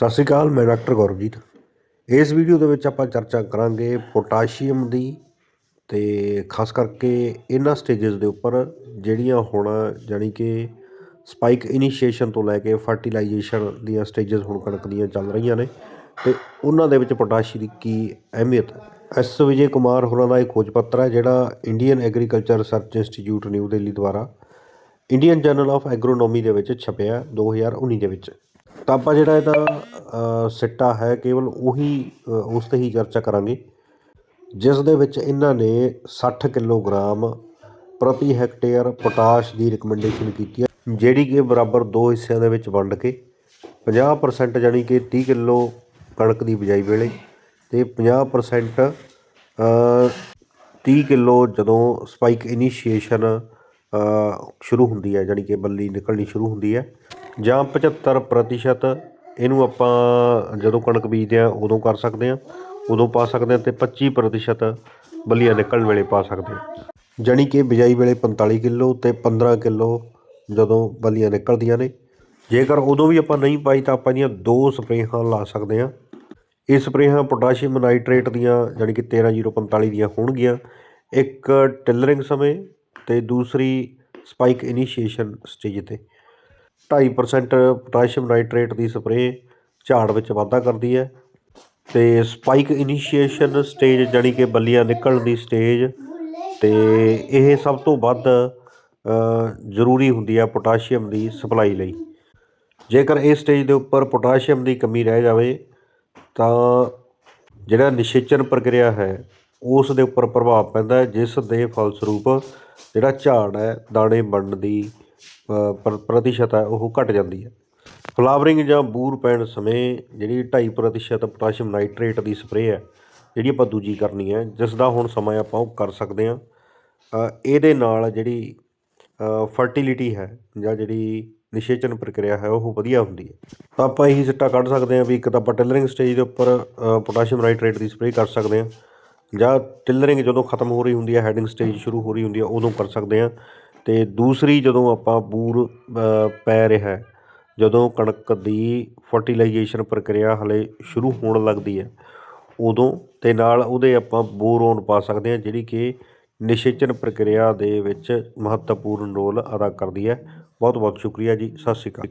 ਸਤਿ ਸ਼੍ਰੀ ਅਕਾਲ, ਮੈਂ ਡਾਕਟਰ ਗੌਰਵਜੀਤ। ਇਸ ਵੀਡੀਓ ਦੇ ਵਿੱਚ ਆਪਾਂ ਚਰਚਾ ਕਰਾਂਗੇ ਪੋਟਾਸ਼ੀਅਮ ਦੀ ਤੇ ਖਾਸ ਕਰਕੇ ਇਹਨਾਂ ਸਟੇजेस ਦੇ ਉੱਪਰ ਜਿਹੜੀਆਂ ਹੁਣ ਜਾਨੀ ਕਿ ਸਪਾਈਕ ਇਨੀਸ਼ੀਏਸ਼ਨ ਤੋਂ ਲੈ ਕੇ ਫਰਟੀਲਾਈਜੇਸ਼ਨ ਦੀਆਂ ਸਟੇजेस ਹੁਣ ਕਣਕ ਦੀਆਂ ਚੱਲ ਰਹੀਆਂ ਨੇ ਤੇ ਉਹਨਾਂ ਦੇ ਵਿੱਚ ਪੋਟਾਸ਼ੀ ਦੀ ਕੀ ਅਹਿਮੀਅਤ ਹੈ? ਐਸ ਵਿਜੇ ਕੁਮਾਰ ਹੋਰਾਂ ਦਾ ਇਹ ਖੋਜ ਪੱਤਰ ਹੈ ਜਿਹੜਾ Indian agriculture research institute new Delhi ਦੁਆਰਾ ਇੰਡੀਅਨ ਜਰਨਲ ਆਫ ਐਗਰੋਨੋਮੀ ਦੇ ਵਿੱਚ ਛਪਿਆ 2019 ਦੇ ਵਿੱਚ। ਤਾਂ ਆਪਾਂ ਜਿਹੜਾ ਇਹਦਾ ਸਿੱਟਾ ਹੈ ਕੇਵਲ ਉਹੀ ਉਸ ਤੇ ਹੀ ਚਰਚਾ ਕਰਾਂਗੇ ਜਿਸ ਦੇ ਵਿੱਚ ਇਹਨਾਂ ਨੇ ਸੱਠ ਕਿਲੋਗ੍ਰਾਮ ਪ੍ਰਤੀ ਹੈਕਟੇਅਰ ਪੋਟਾਸ਼ ਦੀ ਰਿਕਮੈਂਡੇਸ਼ਨ ਕੀਤੀ ਹੈ ਜਿਹੜੀ ਕਿ ਬਰਾਬਰ ਦੋ ਹਿੱਸਿਆਂ ਦੇ ਵਿੱਚ ਵੰਡ ਕੇ 50% ਜਾਨੀ ਕਿ 30 ਕਿਲੋ ਕਣਕ ਦੀ ਬਿਜਾਈ ਵੇਲੇ ਤੇ 50% ਅ, 30 ਕਿਲੋ ਜਦੋਂ ਸਪਾਈਕ ਇਨੀਸ਼ੀਏਸ਼ਨ ਸ਼ੁਰੂ ਹੁੰਦੀ ਹੈ ਜਾਨੀ ਕਿ ਬੱਲੀ ਨਿਕਲਣੀ ਸ਼ੁਰੂ ਹੁੰਦੀ ਹੈ। ਜਾਂ 75% ਪ੍ਰਤੀਸ਼ਤ ਇਹਨੂੰ ਆਪਾਂ ਜਦੋਂ ਕਣਕ ਬੀਜਦੇ ਹਾਂ, ਉਦੋਂ ਕਰ ਸਕਦੇ ਹਾਂ। ਉਦੋਂ ਪਾ ਸਕਦੇ ਹਾਂ ਅਤੇ ਪੱਚੀ ਪ੍ਰਤੀਸ਼ਤ ਬੱਲੀਆਂ ਨਿਕਲਣ ਵੇਲੇ ਪਾ ਸਕਦੇ ਹਾਂ। ਜਾਣੀ ਕਿ ਬਿਜਾਈ ਵੇਲੇ 45 ਕਿਲੋ ਅਤੇ 15 ਕਿਲੋ ਜਦੋਂ ਬੱਲੀਆਂ ਨਿਕਲਦੀਆਂ ਨੇ। ਜੇਕਰ ਉਦੋਂ ਵੀ ਆਪਾਂ ਨਹੀਂ ਪਾਈ ਤਾਂ ਆਪਾਂ ਇਹਦੀਆਂ ਦੋ ਸਪਰੇਹਾਂ ਲਾ ਸਕਦੇ ਹਾਂ। ਇਹ ਸਪਰੇਹਾਂ ਪੋਟਾਸ਼ੀਅਮ ਨਾਈਟ੍ਰੇਟ ਦੀਆਂ, ਜਾਣੀ ਕਿ 13045 ਦੀਆਂ ਹੋਣਗੀਆਂ। ਇੱਕ ਟਿਲਰਿੰਗ ਸਮੇਂ ਤੇ ਦੂਸਰੀ ਸਪਾਈਕ ਇਨੀਸ਼ੀਏਸ਼ਨ ਸਟੇਜ ਤੇ। 2.5% ਪੋਟਾਸ਼ੀਅਮ ਨਾਈਟ੍ਰੇਟ ਦੀ ਸਪਰੇਅ ਝਾੜ ਵਿੱਚ ਵਾਧਾ ਕਰਦੀ ਹੈ ਤੇ ਸਪਾਈਕ ਇਨੀਸ਼ੀਏਸ਼ਨ ਸਟੇਜ ਜਾਣੀ ਕਿ ਬੱਲੀਆਂ ਨਿਕਲਣ ਦੀ ਸਟੇਜ ਤੇ ਇਹ ਸਭ ਤੋਂ ਵੱਧ ਜ਼ਰੂਰੀ ਹੁੰਦੀ ਹੈ ਪੋਟਾਸ਼ੀਅਮ ਦੀ ਸਪਲਾਈ ਲਈ। ਜੇਕਰ ਇਸ ਸਟੇਜ ਦੇ ਉੱਪਰ ਪੋਟਾਸ਼ੀਅਮ ਦੀ ਕਮੀ ਰਹਿ ਜਾਵੇ, ਤਾਂ ਜਿਹੜਾ ਨਿਸ਼ੇਚਨ ਪ੍ਰਕਿਰਿਆ ਹੈ, ਉਸ ਦੇ ਉੱਪਰ ਪ੍ਰਭਾਵ ਪੈਂਦਾ ਜਿਸ ਦੇ ਫਲਸਰੂਪ ਜਿਹੜਾ ਝਾੜ ਹੈ, ਦਾਣੇ ਬਣਨ ਦੀ ਪ੍ਰ- ਪ੍ਰਤੀਸ਼ਤ ਹੈ, ਉਹ ਘਟ ਜਾਂਦੀ ਹੈ। ਫਲਾਵਰਿੰਗ ਜਾਂ ਬੂਰ ਪੈਣ ਸਮੇਂ ਜਿਹੜੀ 2.5% ਪ੍ਰਤੀਸ਼ਤ ਪੋਟਾਸ਼ੀਅਮ ਨਾਈਟ੍ਰੇਟ ਦੀ ਸਪਰੇਅ ਹੈ, ਜਿਹੜੀ ਆਪਾਂ ਦੂਜੀ ਕਰਨੀ ਹੈ, ਜਿਸ ਦਾ ਹੁਣ ਸਮਾਂ ਆਪਾਂ ਉਹ ਕਰ ਸਕਦੇ ਹਾਂ। ਇਹਦੇ ਨਾਲ ਜਿਹੜੀ ਫਰਟੀਲਿਟੀ ਹੈ ਜਾਂ ਜਿਹੜੀ ਨਿਸ਼ੇਚਨ ਪ੍ਰਕਿਰਿਆ ਹੈ, ਉਹ ਵਧੀਆ ਹੁੰਦੀ ਹੈ। ਤਾਂ ਆਪਾਂ ਇਹੀ ਸਿੱਟਾ ਕੱਢ ਸਕਦੇ ਹਾਂ ਵੀ ਇੱਕ ਤਾਂ ਆਪਾਂ ਟਿਲਰਿੰਗ ਸਟੇਜ ਦੇ ਉੱਪਰ ਪੋਟਾਸ਼ੀਅਮ ਨਾਈਟ੍ਰੇਟ ਦੀ ਸਪਰੇਅ ਕਰ ਸਕਦੇ ਹਾਂ, ਜਾਂ ਟਿਲਰਿੰਗ ਜਦੋਂ ਖਤਮ ਹੋ ਰਹੀ ਹੁੰਦੀ ਹੈ, ਹੈਡਿੰਗ ਸਟੇਜ ਸ਼ੁਰੂ ਹੋ ਰਹੀ ਹੁੰਦੀ ਹੈ, ਉਦੋਂ ਕਰ ਸਕਦੇ ਹਾਂ। ਅਤੇ ਦੂਸਰੀ ਜਦੋਂ ਆਪਾਂ ਬੂਰ ਪੈ ਰਿਹਾ ਜਦੋਂ ਕਣਕ ਦੀ ਫਰਟੀਲਾਈਜੇਸ਼ਨ ਪ੍ਰਕਿਰਿਆ ਹਾਲੇ ਸ਼ੁਰੂ ਹੋਣ ਲੱਗਦੀ ਹੈ, ਉਦੋਂ ਅਤੇ ਨਾਲ ਉਹਦੇ ਆਪਾਂ ਬੋਰੋਨ ਪਾ ਸਕਦੇ ਹਾਂ, ਜਿਹੜੀ ਕਿ ਨਿਸ਼ੇਚਨ ਪ੍ਰਕਿਰਿਆ ਦੇ ਵਿੱਚ ਮਹੱਤਵਪੂਰਨ ਰੋਲ ਅਦਾ ਕਰਦੀ ਹੈ। ਬਹੁਤ ਬਹੁਤ ਸ਼ੁਕਰੀਆ ਜੀ, ਸਤਿ ਸ਼੍ਰੀ ਅਕਾਲ।